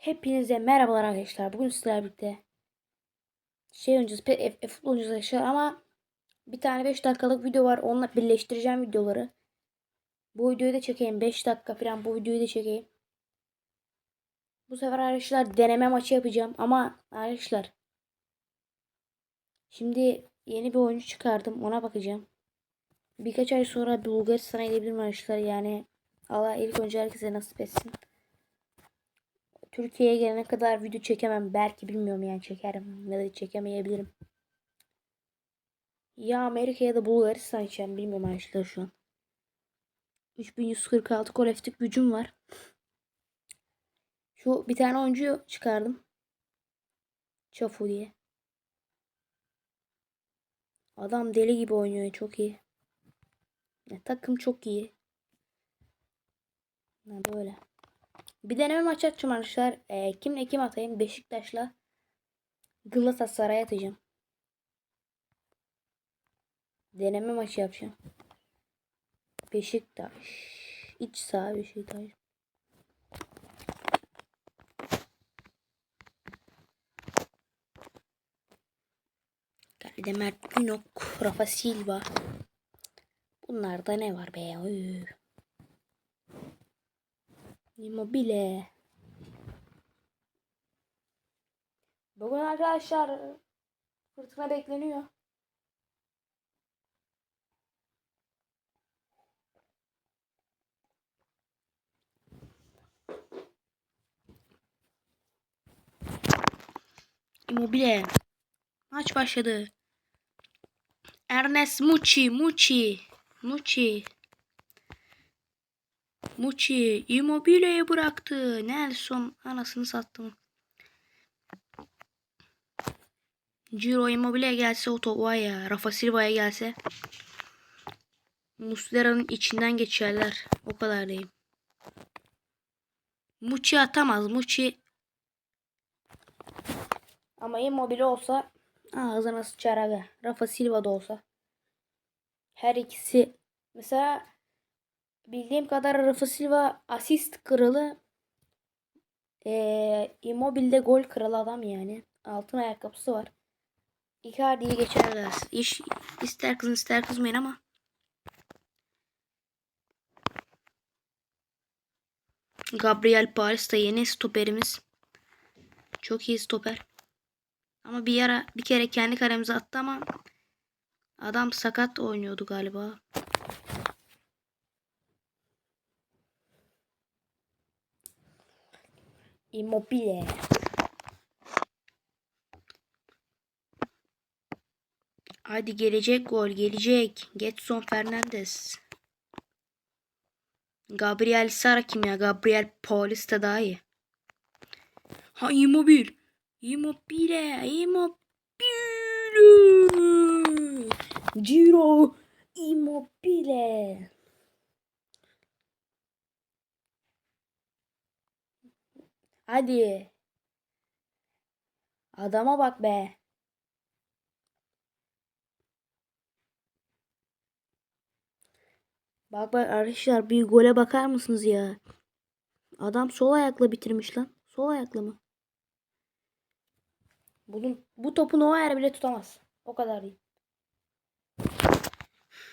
Hepinize merhabalar arkadaşlar. Bugün sizlerle birlikte şey oynayacağız. F- F- futbol oynayacağız arkadaşlar ama bir tane 5 dakikalık video var. Onunla birleştireceğim videoları. Bu videoyu da çekeyim. 5 dakika falan bu videoyu da çekeyim. Bu sefer arkadaşlar deneme maçı yapacağım ama arkadaşlar şimdi yeni bir oyuncu çıkardım. Ona bakacağım. Birkaç ay sonra Bulgaristan'a gidebilirim arkadaşlar. Yani Allah ilk önce herkese nasip etsin. Türkiye'ye gelene kadar video çekemem. Belki bilmiyorum yani çekerim ya da çekemeyebilirim. Ya Amerika ya da Bulgaristan için bilmiyorum arkadaşlar şu an. 3146 kolektif gücüm var. Şu bir tane oyuncu çıkardım. Çafu diye. Adam deli gibi oynuyor çok iyi. Ya, takım çok iyi. Ha, böyle. Bir deneme maçı atacağım arkadaşlar. Ee, kimle kim atayım? Beşiktaş'la Galatasaray atacağım. Deneme maçı yapacağım. Beşiktaş. İç saha Beşiktaş. Kalede Mert Günok, Rafa Silva. Bunlarda ne var be? Oy. Immobile. Bugün arkadaşlar fırtına bekleniyor. Immobile. Maç başladı. Ernest Muçi, Muçi, Muçi. Muçi Immobile'ye bıraktı. Nelson anasını sattım. Ciro Immobile gelse o top var ya. Rafa Silva'ya gelse. Muslera'nın içinden geçerler. O kadar diyeyim. Muçi atamaz. Muçi ama Immobile olsa ağzına sıçar aga. Rafa Silva da olsa. Her ikisi mesela bildiğim kadar Rafa Silva asist kralı ee, Immobile'de gol kralı adam yani. Altın ayakkabısı var. Icardi'yi geçerler. İş, ister kızın ister kızmayın ama. Gabriel Paris da yeni stoperimiz. Çok iyi stoper. Ama bir ara bir kere kendi kalemize attı ama adam sakat oynuyordu galiba. Immobile. Hadi gelecek gol gelecek. Getson Fernandes. Gabriel Sara kim ya? Gabriel Paulista daha iyi. Ha Immobile. Immobile. Immobile. Ciro. Immobile. Hadi. Adama bak be. Bak bak arkadaşlar bir gole bakar mısınız ya? Adam sol ayakla bitirmiş lan. Sol ayakla mı? Bunun, bu topu Neuer bile tutamaz. O kadar değil.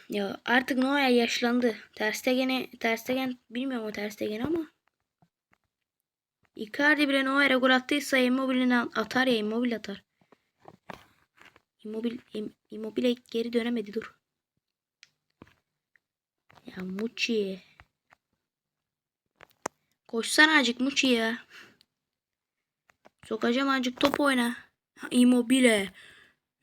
Ya artık Neuer yaşlandı. Ter Stegen'e Ter Stegen bilmiyorum o Ter Stegen ama Icardi bile Neuer'e gol attıysa Immobile'ni atar ya Immobile atar. Immobile, Im- Immobile geri dönemedi dur. Ya Muçi. Koşsana azıcık Muçi ya. Sokacağım azıcık top oyna. Immobile.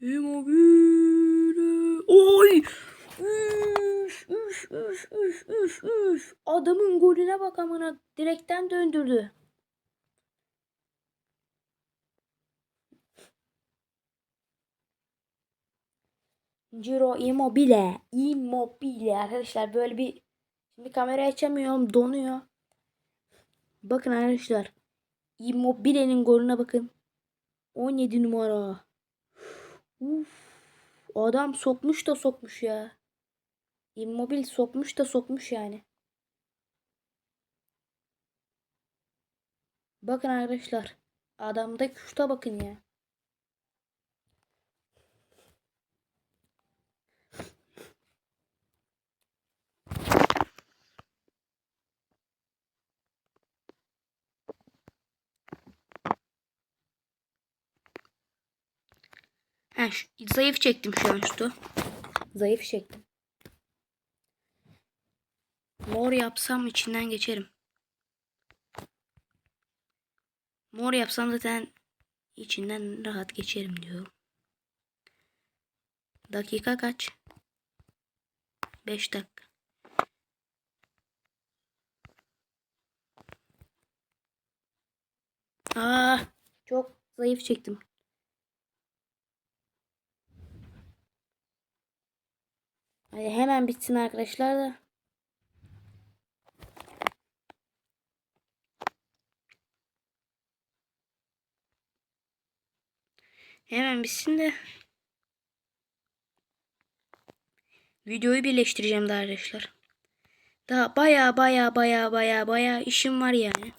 Immobile. Oy. Üf, üf, üf, üf, üf, üf. Adamın golüne bak amına. Direkten döndürdü. Ciro Immobile. Immobile. Arkadaşlar böyle bir şimdi kamera açamıyorum. Donuyor. Bakın arkadaşlar. Immobile'nin golüne bakın. 17 numara. Uf. Adam sokmuş da sokmuş ya. Immobile sokmuş da sokmuş yani. Bakın arkadaşlar. Adamda kuşta bakın ya. Ha, şu- zayıf çektim şu an şutu. Zayıf çektim. Mor yapsam içinden geçerim. Mor yapsam zaten içinden rahat geçerim diyor. Dakika kaç? 5 dakika. Aa, çok zayıf çektim. Hadi hemen bitsin arkadaşlar da. Hemen bitsin de. Videoyu birleştireceğim daha arkadaşlar. Daha baya baya baya baya baya işim var yani.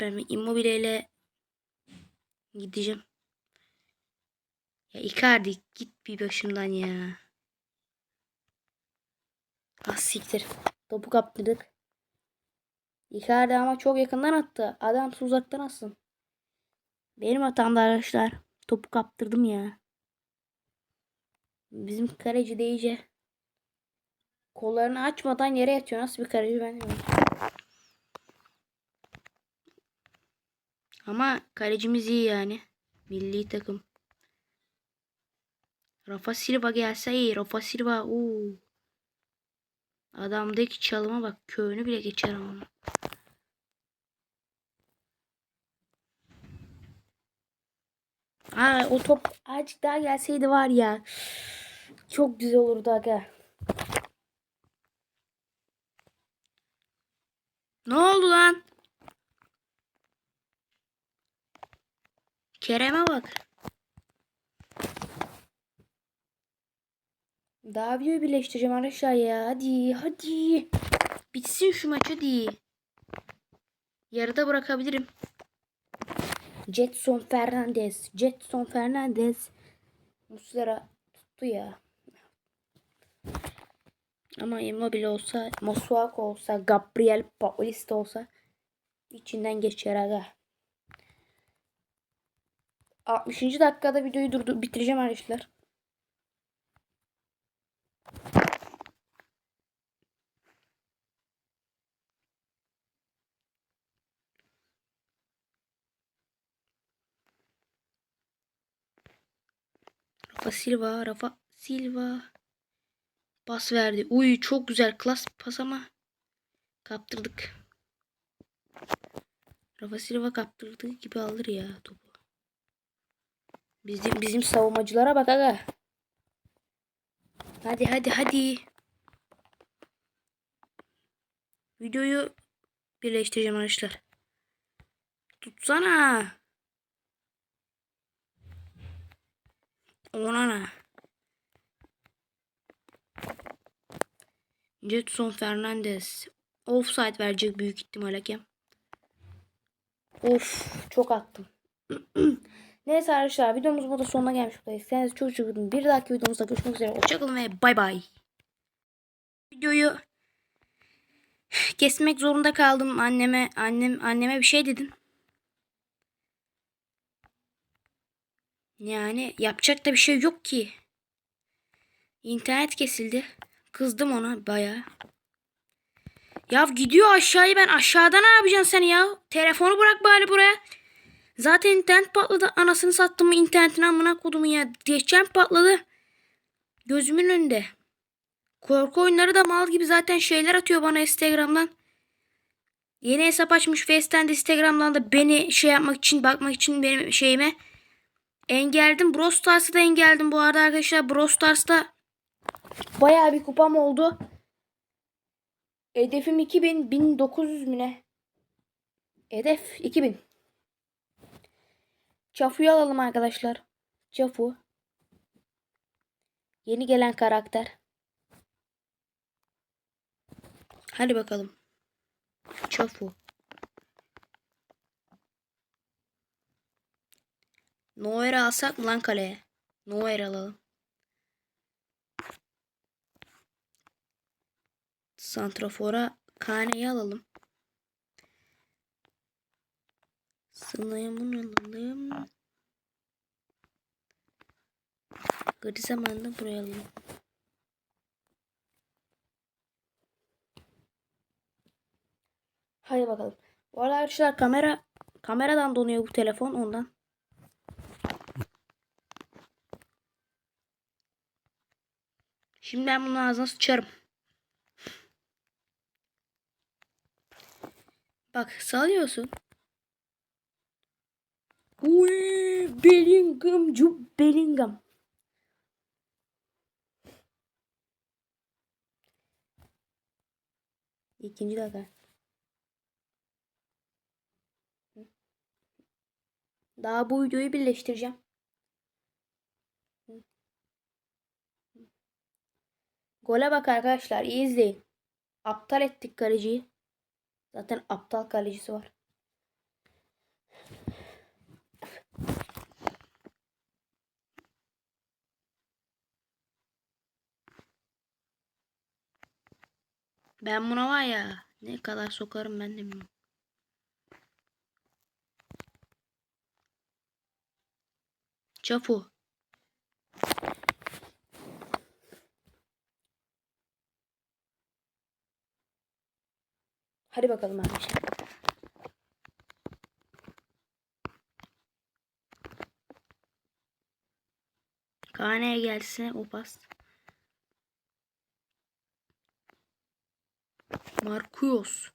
Ben immobileyle gideceğim. Ya Icardi git bir başımdan ya. Ah siktir. Topu kaptırdık. Icardi ama çok yakından attı. Adam uzaktan atsın. Benim hatamda arkadaşlar. Topu kaptırdım ya. Bizim kaleci de iyice kollarını açmadan yere yatıyor. Nasıl bir kaleci ben. Ama kalecimiz iyi yani. Milli takım. Rafa Silva gelse iyi. Rafa Silva uuu. Adamdaki çalıma bak. Köyünü bile geçer onu. Aa, o top azıcık daha gelseydi var ya. Çok güzel olurdu aga. Ne oldu lan? Kerem'e bak. Daha videoyu birleştireceğim arkadaşlar ya. Hadi hadi. Bitsin şu maç hadi. Yarıda bırakabilirim. Jetson Fernandez. Jetson Fernandez. Muslera tuttu ya. Ama Immobile olsa, Masuako olsa, Gabriel Paulista olsa içinden geçer aga. 60. dakikada videoyu durdu bitireceğim arkadaşlar. Rafa Silva, Rafa Silva pas verdi. Uy çok güzel klas pas ama kaptırdık. Rafa Silva kaptırdığı gibi alır ya topu. Bizim bizim savunmacılara bak aga. Hadi hadi hadi. Videoyu birleştireceğim arkadaşlar. Tutsana. Ona ne? Jetson Fernandez. Offside verecek büyük ihtimal hakem. Of çok attım. Neyse arkadaşlar videomuz burada sonuna gelmiş buradayız. Kendinize çok çok iyi. Bir dahaki videomuzda görüşmek üzere. Hoşçakalın ve bay bay. Videoyu kesmek zorunda kaldım. Anneme annem anneme bir şey dedim. Yani yapacak da bir şey yok ki. İnternet kesildi. Kızdım ona baya. Ya gidiyor aşağıya ben aşağıda ne yapacaksın sen ya? Telefonu bırak bari buraya. Zaten internet patladı. Anasını sattım mı internetin amına kodumu ya. Geçen patladı. Gözümün önünde. Korku oyunları da mal gibi zaten şeyler atıyor bana Instagram'dan. Yeni hesap açmış Face'ten de Instagram'dan da beni şey yapmak için bakmak için benim şeyime engelledim. Brawl Stars'ı da engelledim bu arada arkadaşlar. Brawl Stars'ta bayağı bir kupam oldu. Hedefim 2000, 1900 mü ne? Hedef 2000. Çafu'yu alalım arkadaşlar. Çafu. Yeni gelen karakter. Hadi bakalım. Çafu. Neuer'i alsak mı lan kaleye? Neuer alalım. Santrafor'a Kane'yi alalım. Sınayımını alalım. Griezmann'ı da buraya alalım. Hadi bakalım. Bu arada arkadaşlar kamera kameradan donuyor bu telefon ondan. Şimdi ben bunun ağzına sıçarım. Bak salıyorsun. Uy, Bellingham, Jude Bellingham. İkinci dakika. Daha bu videoyu birleştireceğim. Gole bak arkadaşlar. iyi izleyin. Aptal ettik kaleciyi. Zaten aptal kalecisi var. Ben buna var ya ne kadar sokarım ben de bilmiyorum. Çapu. Hadi bakalım arkadaşlar. Kane'ye gelsin o pas. Marcus.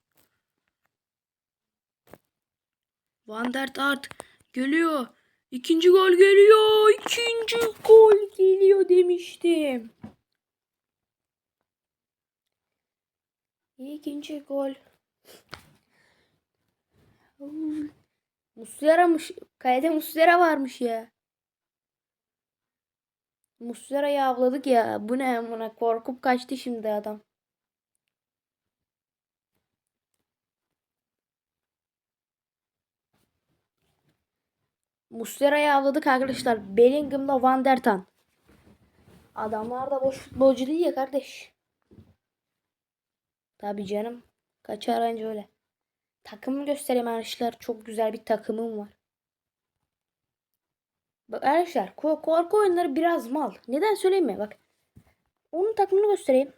Van der Tart geliyor. İkinci gol geliyor. İkinci gol geliyor demiştim. İkinci gol. Muslera'mış. Kalede Muslera varmış ya. Muslera'yı avladık ya. Bu ne buna korkup kaçtı şimdi adam. Muslera'yı avladık arkadaşlar. Bellingham'da Van der Tan. Adamlar da boş futbolcu değil ya kardeş. Tabii canım. Kaçar önce öyle. Takımı göstereyim arkadaşlar. Çok güzel bir takımım var. Bak arkadaşlar korku oyunları biraz mal. Neden söyleyeyim mi? Bak. Onun takımını göstereyim.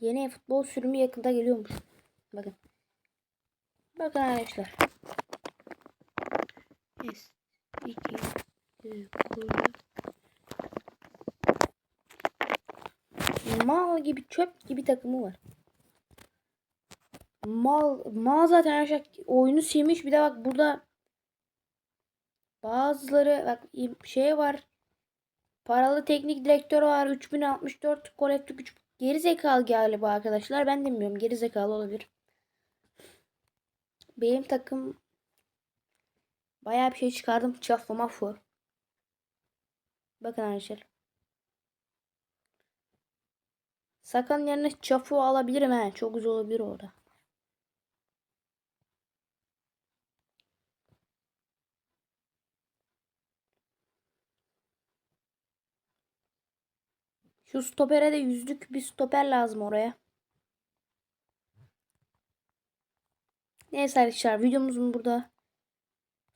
Yeni futbol sürümü yakında geliyormuş. Bakın. Bakın arkadaşlar. S 2 Mal gibi çöp gibi takımı var. Mal mal zaten her şey oyunu silmiş. Bir de bak burada bazıları bak şey var. Paralı teknik direktör var. 3064 kolektif güç. Geri zekalı galiba arkadaşlar. Ben de bilmiyorum. Geri zekalı olabilir. Benim takım bayağı bir şey çıkardım. Çafı mafu. Bakın arkadaşlar. Sakan yerine çafu alabilirim he. Çok güzel olabilir orada. Şu stopere de yüzlük bir stoper lazım oraya. Neyse arkadaşlar videomuzun burada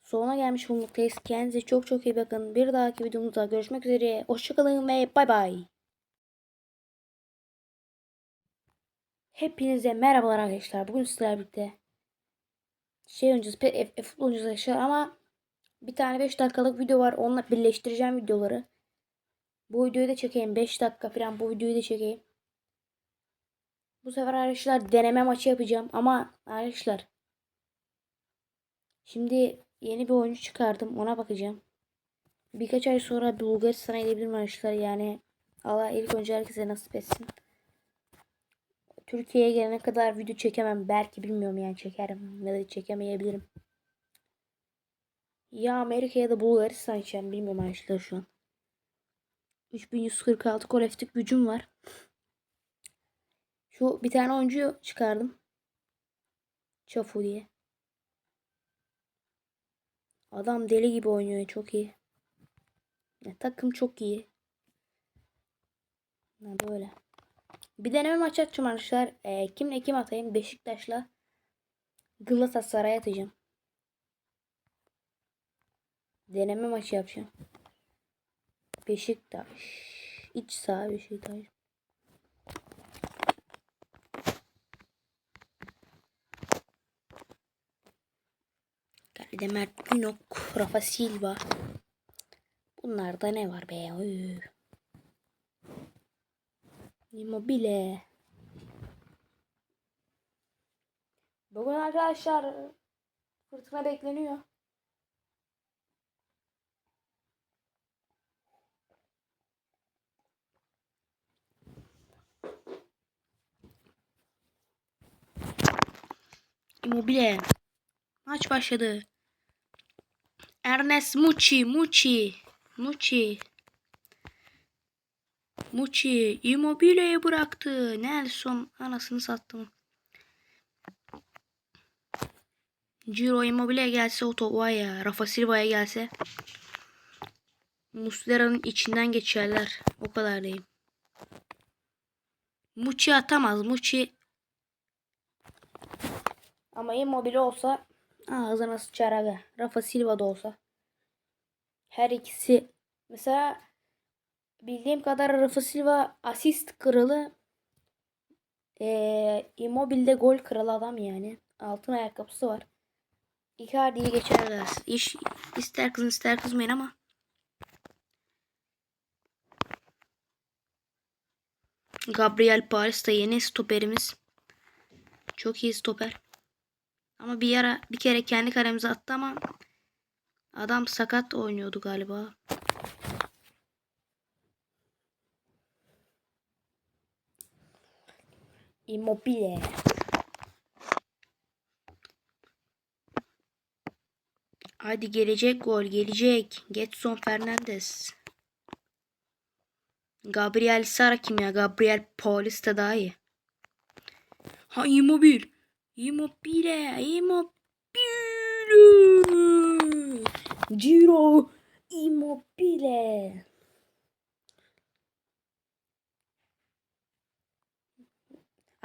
sonuna gelmiş bulunmaktayız. Kendinize çok çok iyi bakın. Bir dahaki videomuzda görüşmek üzere. Hoşçakalın ve bay bay. Hepinize merhabalar arkadaşlar. Bugün sizlerle birlikte şey oynayacağız. F futbol oynayacağız arkadaşlar ama bir tane 5 dakikalık video var. Onunla birleştireceğim videoları. Bu videoyu da çekeyim. 5 dakika falan bu videoyu da çekeyim. Bu sefer arkadaşlar deneme maçı yapacağım. Ama arkadaşlar şimdi yeni bir oyuncu çıkardım. Ona bakacağım. Birkaç ay sonra Bulgaristan'a gidebilirim arkadaşlar. Yani Allah ilk önce herkese nasip etsin. Türkiye'ye gelene kadar video çekemem. Belki bilmiyorum yani çekerim ya da çekemeyebilirim. Ya Amerika ya da Bulgaristan için bilmiyorum arkadaşlar şu an. 3146 kolektif gücüm var. Şu bir tane oyuncu çıkardım. Çafu diye. Adam deli gibi oynuyor. Çok iyi. Ya, takım çok iyi. Ha, böyle. Bir deneme maçı atacağım arkadaşlar. Ee, kimle kim atayım? Beşiktaş'la Galatasaray atacağım. Deneme maçı yapacağım. Beşiktaş. İç saha Beşiktaş. Kalede Mert Günok, Rafa Silva. Bunlarda ne var be? Oy. Immobile. Bugün arkadaşlar fırtına bekleniyor. Immobile. Maç başladı. Ernest Muçi, Muçi, Muçi. Muçi Immobile'yi bıraktı. Nelson anasını sattım. Ciro Immobile gelse o top. Rafa Silva'ya gelse. Muslera'nın içinden geçerler. O kadar diyeyim. Muçi atamaz. Muçi ama Immobile olsa ağzına sıçar aga. Rafa Silva da olsa. Her ikisi mesela bildiğim kadar Rafa Silva asist kralı ee, Immobile'de gol kralı adam yani. Altın ayakkabısı var. Icardi'yi geçerler. İş, ister kızın ister kızmayın ama. Gabriel Paris da yeni stoperimiz. Çok iyi stoper. Ama bir ara bir kere kendi kalemize attı ama adam sakat oynuyordu galiba. Immobile. Hadi gelecek gol gelecek. Getson Fernandes. Gabriel Sara kim ya? Gabriel Paulista daha iyi. Ha Immobile. Immobile. Immobile. Ciro. Immobile.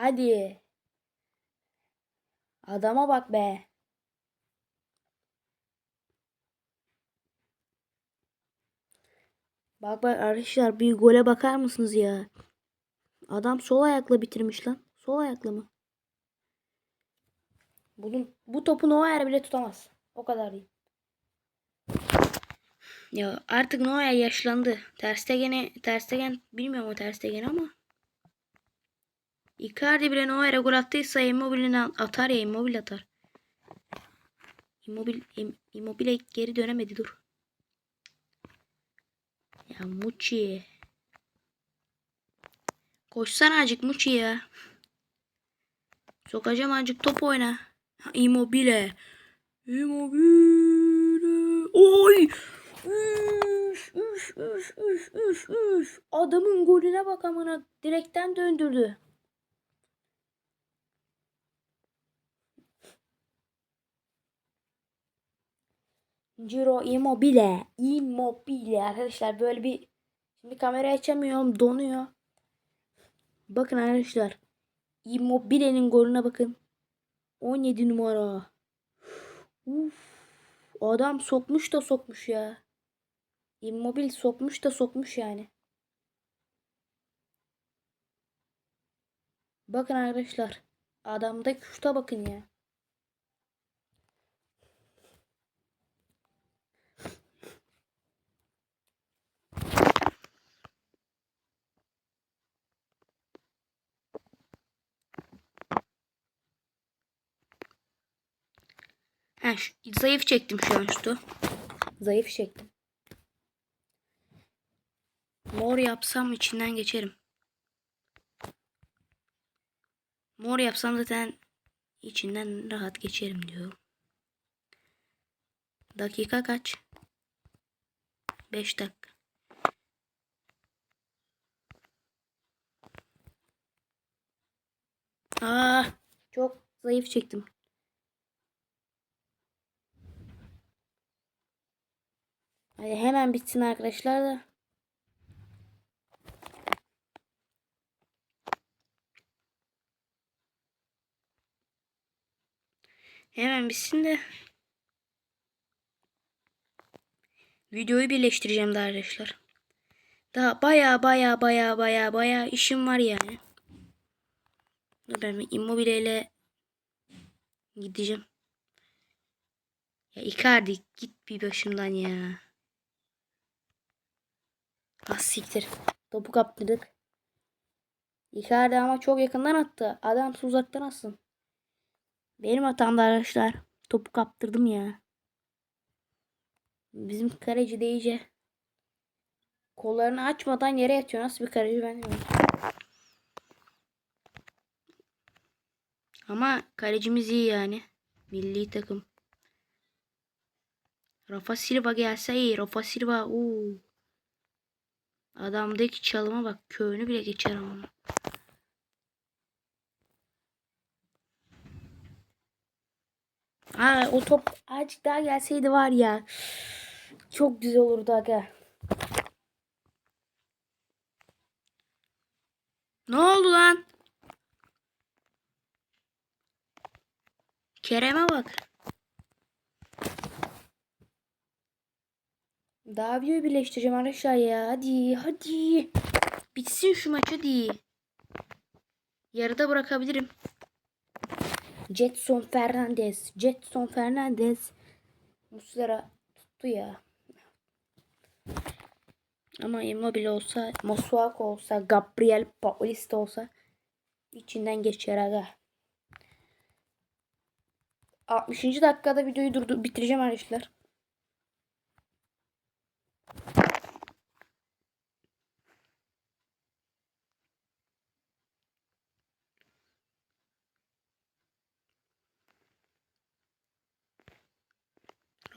Hadi. Adama bak be. Bak bak arkadaşlar bir gole bakar mısınız ya? Adam sol ayakla bitirmiş lan. Sol ayakla mı? Bunun bu topu Neuer bile tutamaz. O kadar değil. Ya artık Neuer yaşlandı. Terstegen'e Terstegen bilmiyorum o Terstegen ama Icardi bile Neuer'e gol attıysa Immobile'ni atar ya Immobile atar. Immobile, Immobile geri dönemedi dur. Ya Muçi. Koşsana acık Muçi ya. Sokacağım acık top oyna. Ha, Immobile. Immobile. Oy. Üf, üf, üf, üf, üf, üf. Adamın golüne bak amına. Direkten döndürdü. Ciro Immobile. Immobile. Arkadaşlar böyle bir şimdi kamera açamıyorum. Donuyor. Bakın arkadaşlar. Immobile'nin golüne bakın. 17 numara. Uf. Adam sokmuş da sokmuş ya. Immobile sokmuş da sokmuş yani. Bakın arkadaşlar. Adamda şuta bakın ya. Şu, zayıf çektim şu an şutu. Zayıf çektim. Mor yapsam içinden geçerim. Mor yapsam zaten içinden rahat geçerim diyor. Dakika kaç? 5 dakika. Aa, çok zayıf çektim. Hadi hemen bitsin arkadaşlar da. Hemen bitsin de. Videoyu birleştireceğim daha arkadaşlar. Daha baya baya baya baya baya işim var yani. Ben immobileyle gideceğim. Ya Icardi git bir başımdan ya. Ah siktir. Topu kaptırdık. Icardi ama çok yakından attı. Adam uzaktan atsın. Benim hatamda arkadaşlar. Topu kaptırdım ya. Bizim kaleci de iyice kollarını açmadan yere yatıyor. Nasıl bir kaleci ben. Ama kalecimiz iyi yani. Milli takım. Rafa Silva gelse iyi. Rafa Silva. Oo. Adamdaki çalıma bak. Köyünü bile geçer ama. Ha, o top azıcık daha gelseydi var ya. Çok güzel olurdu aga. Ne oldu lan? Kerem'e bak. Daha videoyu birleştireceğim arkadaşlar ya. Hadi hadi. Bitsin şu maç hadi. Yarıda bırakabilirim. Jetson Fernandez. Jetson Fernandez. Muslera tuttu ya. Ama Immobile olsa, Masuako olsa, Gabriel Paulista olsa içinden geçer aga. 60. dakikada videoyu durdu bitireceğim arkadaşlar.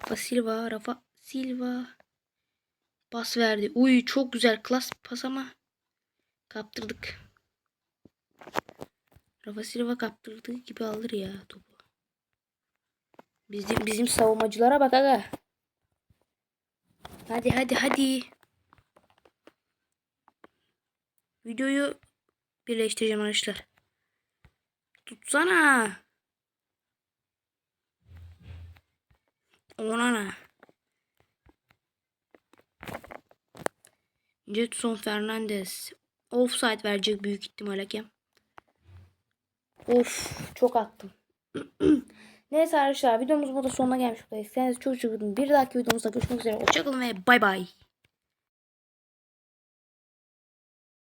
Rafa Silva, Rafa Silva. Pas verdi. Uy çok güzel klas pas ama kaptırdık. Rafa Silva kaptırdığı gibi alır ya topu. Bizim bizim savunmacılara bak aga. Hadi hadi hadi. Videoyu birleştireceğim arkadaşlar. Tutsana. Ona ne? Jetson Fernandez. Offside verecek büyük ihtimal hakem. Of çok attım. Neyse arkadaşlar videomuz burada sonuna gelmiş. Kendinize çok çok. Bir dahaki videomuzda görüşmek üzere. Hoşçakalın ve bay bay.